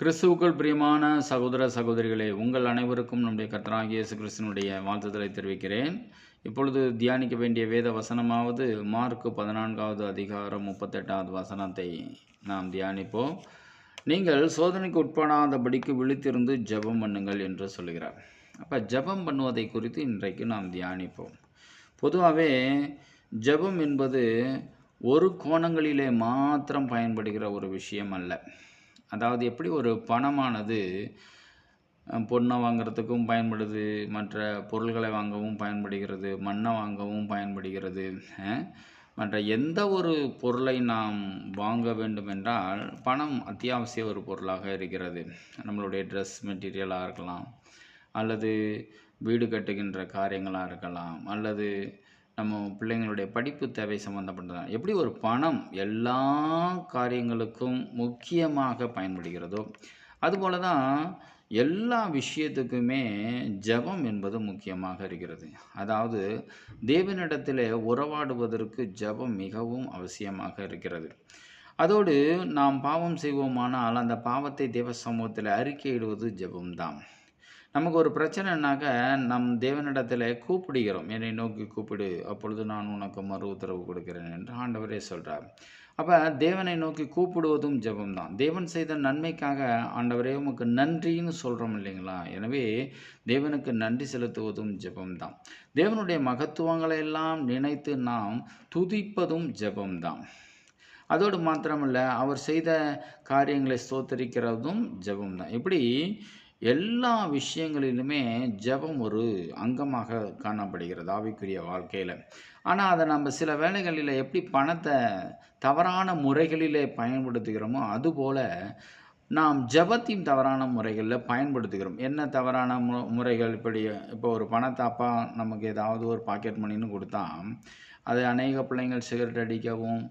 கிறிஸ்துவுக்குள் பிரியமான சகோதர சகோதரிகளே உங்கள் அனைவருக்கும் நம்முடைய கர்த்தராகிய இயேசு கிறிஸ்தனுடைய வாழ்த்துதலை தெரிவிக்கிறேன். இப்பொழுது தியானிக்க வேண்டிய வேத வசனமாவது மார்க் பதினான்காவது அதிகாரம் முப்பத்தெட்டாவது வசனத்தை நாம் தியானிப்போம். நீங்கள் சோதனைக்கு உட்படாதபடிக்கு விழித்திருந்து ஜெபம் பண்ணுங்கள் என்று சொல்கிறார் அப்போ ஜெபம் பண்ணுவதை குறித்து இன்றைக்கு நாம் தியானிப்போம். பொதுவாகவே ஜெபம் என்பது ஒரு கோணங்களிலே மாத்திரம் பயன்படுகிற ஒரு விஷயம் அல்ல. அதாவது எப்படி ஒரு பணமானது பொண்ணை வாங்குறதுக்கும் பயன்படுது மற்ற பொருள்களை வாங்கவும் பயன்படுகிறது மண்ணை வாங்கவும் பயன்படுகிறது மற்ற எந்த ஒரு பொருளை நாம் வாங்க வேண்டும் என்றால் பணம் அத்தியாவசிய ஒரு பொருளாக இருக்கிறது. நம்மளுடைய ட்ரெஸ் மெட்டீரியலாக இருக்கலாம் அல்லது வீடு கட்டுகின்ற காரியங்களாக இருக்கலாம் அல்லது நம்ம பிள்ளைங்களுடைய படிப்பு தேவை சம்மந்தப்பட்டதா எப்படி ஒரு பணம் எல்லா காரியங்களுக்கும் முக்கியமாக பயன்படுகிறதோ அதுபோல தான் எல்லா விஷயத்துக்குமே ஜெபம் என்பது முக்கியமாக இருக்கிறது. அதாவது தேவனிடத்தில் உறவாடுவதற்கு ஜெபம் மிகவும் அவசியமாக இருக்கிறது. அதோடு நாம் பாவம் செய்வோமானால் அந்த பாவத்தை தேவ சமூகத்தில் அறிக்கையிடுவது ஜபம்தான். நமக்கு ஒரு பிரச்சனைனாக்க நம் தேவனிடத்தில் கூப்பிடுகிறோம். என்னை நோக்கி கூப்பிடு அப்பொழுது நான் உனக்கு மறு உத்தரவு கொடுக்கிறேன் என்று ஆண்டவரே சொல்கிறார் அப்போ தேவனை நோக்கி கூப்பிடுவதும் ஜெபம்தான். தேவன் செய்த நன்மைக்காக ஆண்டவரே உமக்கு நன்றின்னு சொல்கிறோம் இல்லைங்களா? எனவே தேவனுக்கு நன்றி செலுத்துவதும் ஜெபம்தான். தேவனுடைய மகத்துவங்களை எல்லாம் நினைத்து நாம் துதிப்பதும் ஜெபம்தான். அதோடு மாத்திரமல்ல அவர் செய்த காரியங்களை ஸ்தோத்தரிக்கிறதும் ஜெபம்தான். இப்படி எல்லா விஷயங்களிலுமே ஜெபம் ஒரு அங்கமாக காணப்படுகிறது ஆவிக்குரிய வாழ்க்கையில். ஆனால் அதை நம்ம சில வேளைகளில் எப்படி பணத்தை தவறான முறைகளிலே பயன்படுத்துகிறோமோ அதுபோல் நாம் ஜபத்தையும் தவறான முறைகளில் பயன்படுத்துகிறோம். என்ன தவறான மு முறைகள்? இப்படி இப்போ ஒரு பணத்தாப்பா நமக்கு ஏதாவது ஒரு பாக்கெட் மணின்னு கொடுத்தா அது அநேக பிள்ளைங்கள் சிகரெட் அடிக்கவும்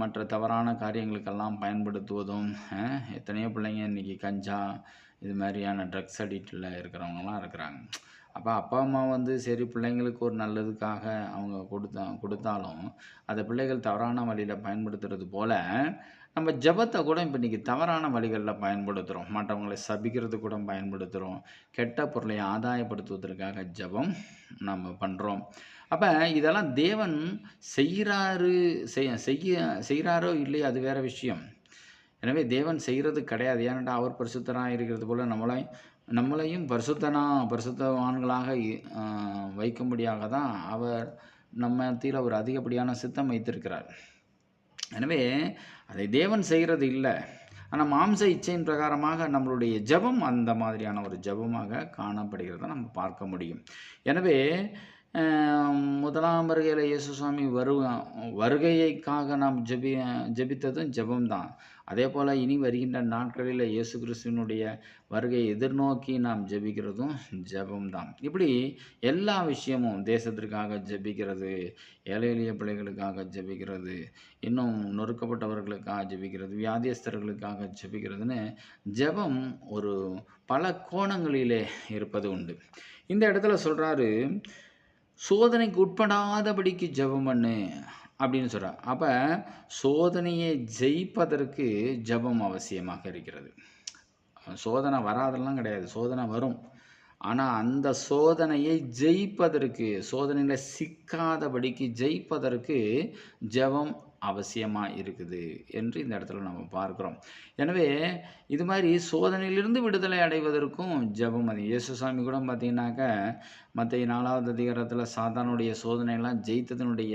மற்ற தவறான காரியங்களுக்கெல்லாம் பயன்படுத்துவதும் எத்தனையோ பிள்ளைங்க இன்றைக்கி கஞ்சா இது மாதிரியான ட்ரக்ஸ் அடிக்டில் இருக்கிறவங்கலாம் இருக்கிறாங்க. அப்போ அப்பா அம்மா வந்து சரி பிள்ளைங்களுக்கு ஒரு நல்லதுக்காக அவங்க கொடுத்தா கொடுத்தாலும் அதை பிள்ளைகள் தவறான வழியில் பயன்படுத்துறது போல் நம்ம ஜெபத்தை கூட இப்போ இன்றைக்கி தவறான வழிகளில் பயன்படுத்துகிறோம் மற்றவங்களை சபிக்கிறது கூட பயன்படுத்துகிறோம் கெட்ட பொருளை ஆதாயப்படுத்துவதற்காக ஜெபம் நம்ம பண்ணுறோம் அப்போ இதெல்லாம் தேவன் செய்கிறாரு செய்ய செய்ய செய்கிறாரோ இல்லையோ அது வேற விஷயம். எனவே தேவன் செய்கிறது கிடையாது. ஏனென்றா அவர் பரிசுத்தனாக இருக்கிறது போல் நம்மளை நம்மளையும் பரிசுத்தனா பரிசுத்தவான்களாக வைக்கும்படியாக தான் அவர் நம்ம தீர ஒரு அதிகப்படியான சித்தம் வைத்திருக்கிறார். எனவே அதை தேவன் செய்கிறது இல்லை. ஆனால் மாம்ச இச்சையின் பிரகாரமாக நம்மளுடைய ஜெபம் அந்த மாதிரியான ஒரு ஜெபமாக காணப்படுகிறத நம்ம பார்க்க முடியும். எனவே முதலாம் வருகையில் இயேசு சுவாமி வருவ வருகையைக்காக நாம் ஜெபி ஜெபித்ததும் ஜபம்தான். அதே போல் இனி வருகின்ற நாட்களில் இயேசு கிறிஸ்துவினுடைய வருகையை எதிர்நோக்கி நாம் ஜெபிக்கிறதும் ஜபம்தான். இப்படி எல்லா விஷயமும் தேசத்திற்காக ஜெபிக்கிறது ஏழை எளிய பிள்ளைகளுக்காக ஜெபிக்கிறது இன்னும் நொறுக்கப்பட்டவர்களுக்காக ஜெபிக்கிறது வியாதியஸ்தர்களுக்காக ஜெபிக்கிறதுன்னு ஜெபம் ஒரு பல கோணங்களிலே இருப்பது உண்டு. இந்த இடத்துல சொல்கிறாரு சோதனைக்கு உட்படாதபடிக்கு ஜெபம் பண்ணு அப்படின்னு சொல்கிறார் அப்போ சோதனையை ஜெயிப்பதற்கு ஜெபம் அவசியமாக இருக்கிறது. சோதனை வராதெல்லாம் கிடையாது. சோதனை வரும். ஆனால் அந்த சோதனையை ஜெயிப்பதற்கு சோதனையில் சிக்காதபடிக்கு ஜெயிப்பதற்கு ஜெபம் அவசியமாக இருக்குது என்று இந்த இடத்துல நம்ம பார்க்குறோம். எனவே இது மாதிரி சோதனையிலிருந்து விடுதலை அடைவதற்கும் ஜெபம் அது. இயேசுசாமி கூட பார்த்தீங்கன்னாக்க மற்ற நாலாவது அதிகாரத்தில் சாதானுடைய சோதனையெல்லாம் ஜெயித்ததனுடைய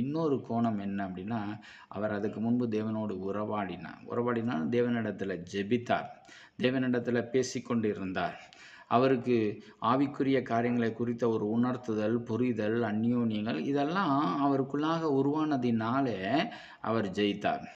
இன்னொரு கோணம் என்ன அப்படின்னா அவர் அதுக்கு முன்பு தேவனோடு உறவாடினார். உறவாடினால் தேவனிடத்தில் ஜெபித்தார். தேவனிடத்தில் பேசிக்கொண்டு இருந்தார் அவருக்கு ஆவிக்குரிய காரியங்களை குறித்த ஒரு உணர்த்துதல் புரிதல் அந்யோன்யங்கள் இதெல்லாம் அவருக்குள்ளாக உருவானதினாலே அவர் ஜெயித்தார்.